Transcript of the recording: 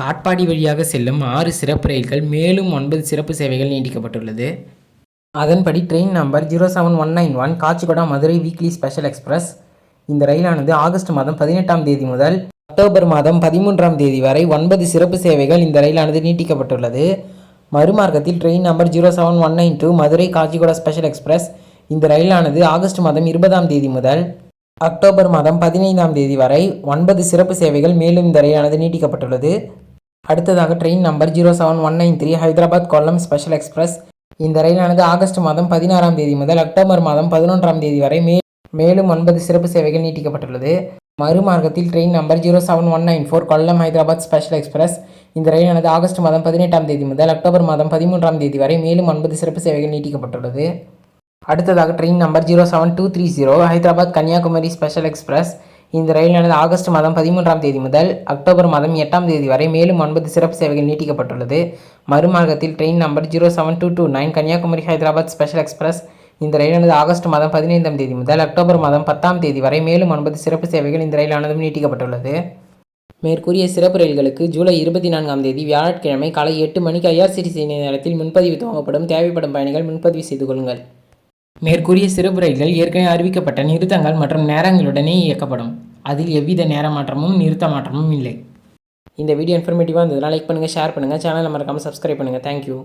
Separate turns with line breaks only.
காட்பாடி வழியாக செல்லும் ஆறு சிறப்பு ரயில்கள் மேலும் ஒன்பது சிறப்பு சேவைகள் நீட்டிக்கப்பட்டுள்ளது. அதன்படி train number zero seven one nine one Kacheguda Madurai weekly special express. இந்த ரயிலானது ஆகஸ்ட் மாதம் பதினெட்டாம் தேதி முதல் அக்டோபர் மாதம் பதிமூன்றாம் தேதி வரை ஒன்பது சிறப்பு சேவைகள் இந்த ரயிலானது நீட்டிக்கப்பட்டுள்ளது. மறுமார்க்கத்தில் train number zero seven one nine two Madurai Kacheguda special express. இந்த ரயிலானது ஆகஸ்ட் மாதம் இருபதாம் தேதி முதல் அக்டோபர் மாதம் பதினைந்தாம் தேதி வரை ஒன்பது சிறப்பு சேவைகள் மேலும் இந்த ரயிலானது நீட்டிக்கப்பட்டுள்ளது. அடுத்ததாக train number zero seven one nine three Hyderabad Kollam special express இந்த ரயிலானது ஆகஸ்ட் மாதம் பதினாறாம் தேதி முதல் அக்டோபர் மாதம் பதினொன்றாம் தேதி வரை மே மேலும் ஒன்பது சிறப்பு சேவைகள் நீட்டிக்கப்பட்டுள்ளது. மறுமார்க்கத்தில் train number zero seven one nine four Kollam Hyderabad special express இந்த ரயிலானது ஆகஸ்ட் மாதம் பதினெட்டாம் தேதி முதல் அக்டோபர் மாதம் பதிமூன்றாம் தேதி வரை மேலும் ஒன்பது சிறப்பு சேவைகள் நீட்டிக்கப்பட்டுள்ளது. அடுத்ததாக train number zero seven two three zero Hyderabad Kanyakumari special express இந்த ரயிலானது ஆகஸ்ட் மாதம் பதிமூன்றாம் தேதி முதல் அக்டோபர் மாதம் எட்டாம் தேதி வரை மேலும் ஒன்பது சிறப்பு சேவைகள் நீட்டிக்கப்பட்டுள்ளது. மறுமார்க்கத்தில் train number zero seven two two nine Kanyakumari Hyderabad special express இந்த ரயிலானது ஆகஸ்ட் மாதம் பதினைந்தாம் தேதி முதல் அக்டோபர் மாதம் பத்தாம் தேதி வரை மேலும் ஒன்பது சிறப்பு சேவைகள் இந்த ரயிலானதும் நீட்டிக்கப்பட்டுள்ளது. மேற்கூறிய சிறப்பு ரயில்களுக்கு ஜூலை இருபத்தி நான்காம் தேதி வியாழக்கிழமை காலை எட்டு மணிக்கு ஐஆர்சிடிசி நிலையத்தில் முன்பதிவு துவங்கப்படும். தேவைப்படும் பயணிகள் முன்பதிவு செய்து கொள்ளுங்கள். மேற்கூறிய சிறப்பு ரயில்கள் ஏற்கனவே அறிவிக்கப்பட்ட நிறுத்தங்கள் மற்றும் நேரங்களுடனே இயக்கப்படும். அதில் எவ்வித நேர மாற்றமும் நிறுத்த மாற்றமும் இல்லை. இந்த வீடியோ இன்ஃபர்மேட்டிவாக இருந்ததுனால் லைக் பண்ணுங்கள் ஷேர் பண்ணுங்கள் சேனலை மறக்காமல் சப்ஸ்கிரைப் பண்ணுங்கள் தேங்க்யூ